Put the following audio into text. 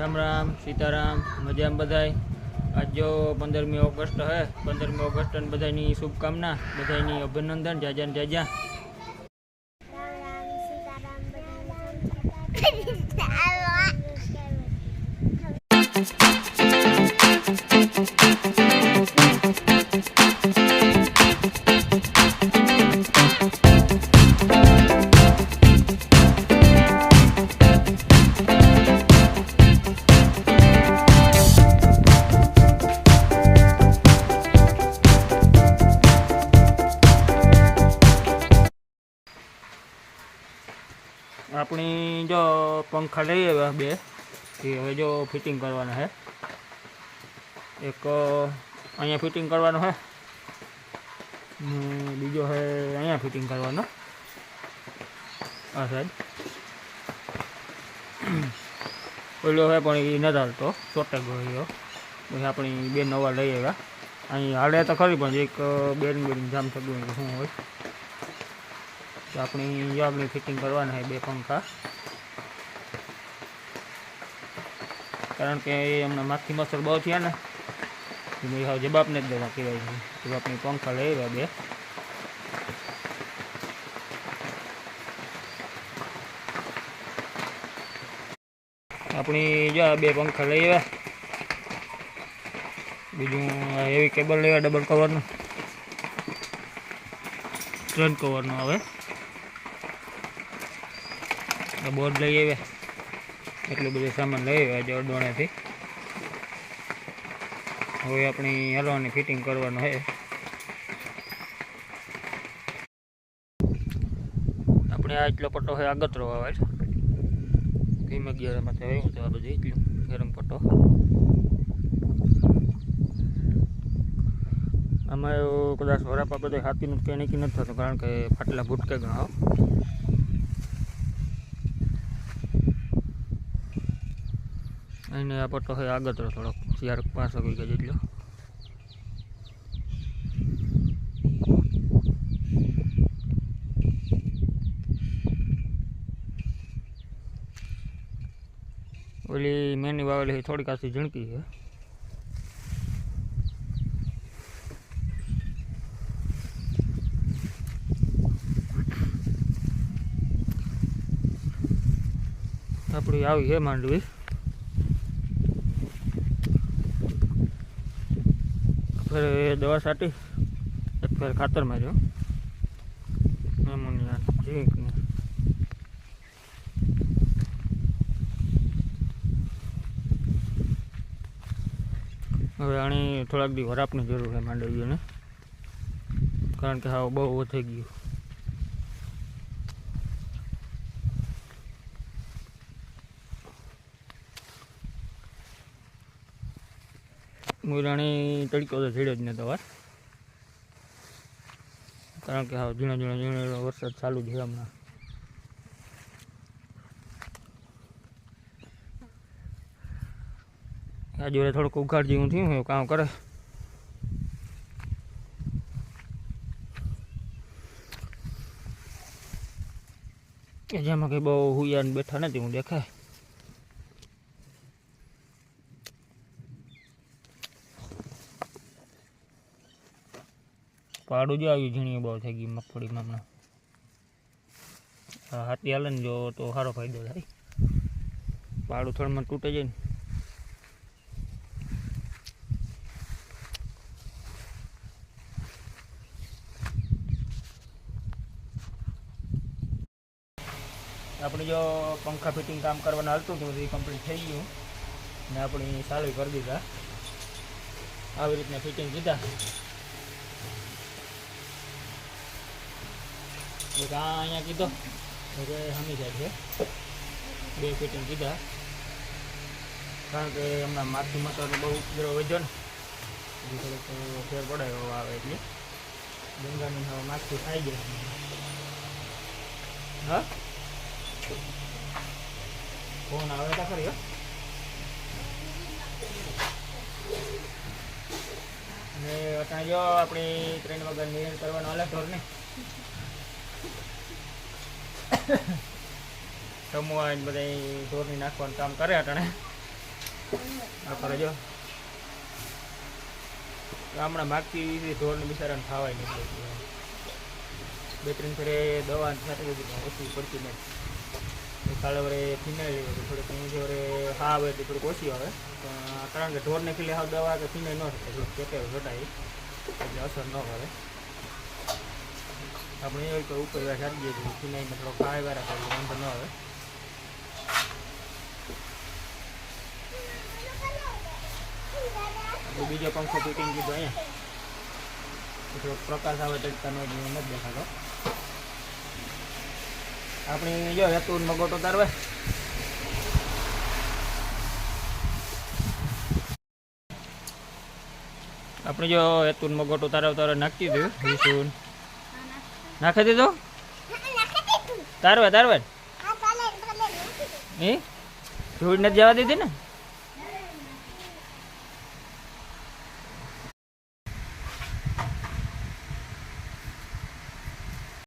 રામ રામ, સીતારામ, મજામ બધાય? આજ જો પંદરમી ઓગસ્ટ હે, પંદરમી ઓગસ્ટ બધાની શુભકામના બધાની અભિનંદન, જાજા ને જાજા. આપણી જો પંખા લઈ આવ્યા બે એ હવે જો ફિટિંગ કરવાના છે એક અ, અહીંયા ફિટિંગ કરવાનો છે ને બીજો છે અહીંયા ફિટિંગ કરવાનો. આ સાઈડ ઓલો છે પણ એ નથી હાલતો ચોટે ગયો પછી આપણી બે નવા લઈ આવ્યા. અહીં હાલે તો ખરી પણ એક બેરિંગ બેરિંગ જામ થતું હોય કે શું હોય? તો આપણી આપણી ફિટિંગ કરવાના છે બે પંખા. કારણ કે એ હમણાં માખી મચ્છર બહુ થયા ને એટલે હવે જવાબને જ દેવા કહેવાય છે. જબાબની પંખા લઈ આવ્યા બે. આપણી જો બે પંખા લઈ આવ્યા. બીજું હેવી કેબલ આવ્યા ડબલ કવરનું ત્રણ કવરનું આવે. બોર્ડ લઈ આવ્યા. એટલું બધું સામાન લઈ આવ્યા જો અડવાણેથી હવે આપણી હલવાની ફિટિંગ કરવાનું છે. આપણે આ એટલો પટ્ટો હોય આગતરો આવે છે. ધીમે ગિયરમાં તો આવ્યું તો આ બધું એટલું ગરમ પટ્ટો. આમાં કદાચ વરાપા બધે હાથીનું કંઈ નક્કી નથી થતું, કારણ કે ફાટલા ભૂટકે ઘણા એને આ પટ્ટો હોય આગળ થોડોક ચાર પાંચસો વીઘા જેટલો. ઓલી મેની વાવેલી થોડીક આસી ઝીણકી છે. આપણી આવી છે માંડવી. ફેર દવા છાંટી, એક ફેર ખાતર માર્યો. એમોનિયા ઝીંક ને. હવે આની થોડાક દી વરાપની જરૂર છે માંડવીઓને. કારણ કે હાવ બહુ થઈ ગયું. મુરાણી તડકો તો ઝીડો જ ને વાર. કારણ કે હા ઝીણો ઝીણો ઝીણો વરસાદ ચાલુ છે હમણાં. આ જોડે થોડુંક ઉઘાડજી હું થયું એવું કામ કરે. જેમાં કંઈ બહુ હુયાને બેઠા નથી, હું દેખાય. પાડું જો આવ્યું ઝીણી બહુ થઈ ગઈ મગફળીમાં હમણાં. હાથી હાલે ને જો તો સારો ફાયદો થાય. પાડું થોડમાં તૂટે જાય ને. આપણે જો પંખા ફિટિંગ કામ કરવાનું હાલતું હતું એ કમ્પ્લીટ થઈ ગયું. ને આપણે ચાલુ કરી દીધા. આવી રીતના ફિટિંગ કીધા. આ અહીંયા કીધો. એટલે હમી જાય છે. બે ફિટિંગ કીધા. કારણ કે હમણાં માથું મસાલો બહુ ઉપદ્રવ વધ્યો ને થોડોક ફેર પડે આવે એટલે. ગંગાની હવે માથું ખાઈ જાય હા? ફોન આવે તો ખરી અને અત્યારે જો આપણી ત્રણ વગર નિર્ણય કરવાનો અલગ હાલે ઢોરને આવીને બધા ઢોરની નાખવાનું કામ કરે અટાણે. આપણે જો હમણાં માગતી ઢોરને બિચારાને ખાવાય નહીં. બે ત્રણ ફેરે દવા સાથે બધી ઓછી પડતી નહીં. કાલે વરે ફિનાઇલ હતી થોડીક અહીં વરે હા આવે એટલે થોડીક ઓછી આવે. કારણ કે ઢોરને ખીલે હાવ દવા કે ફિનાઇલ ન થાય કે ઘટાય એટલે અસર ન કરે આપણે એ કોઈ ઉપર છાડી દઈએ છીએ. ફિનાઇલને થોડો ખાય વાળા કરીએ વાંધો ન આવે. બીજો પંખો ફિટિંગ કીધો અહીંયા. થોડોક પ્રકાશ આવે જ નથી દેખાતો. આપણે જો હેતુ મગોટો તારવે. આપણે જો હેતુન મગોટો તારવ તારે નાખી દીધું, વિસુન. નાખી દીધો? તારવે તારવે. એ ધૂળ નથી જવા દીધી ને?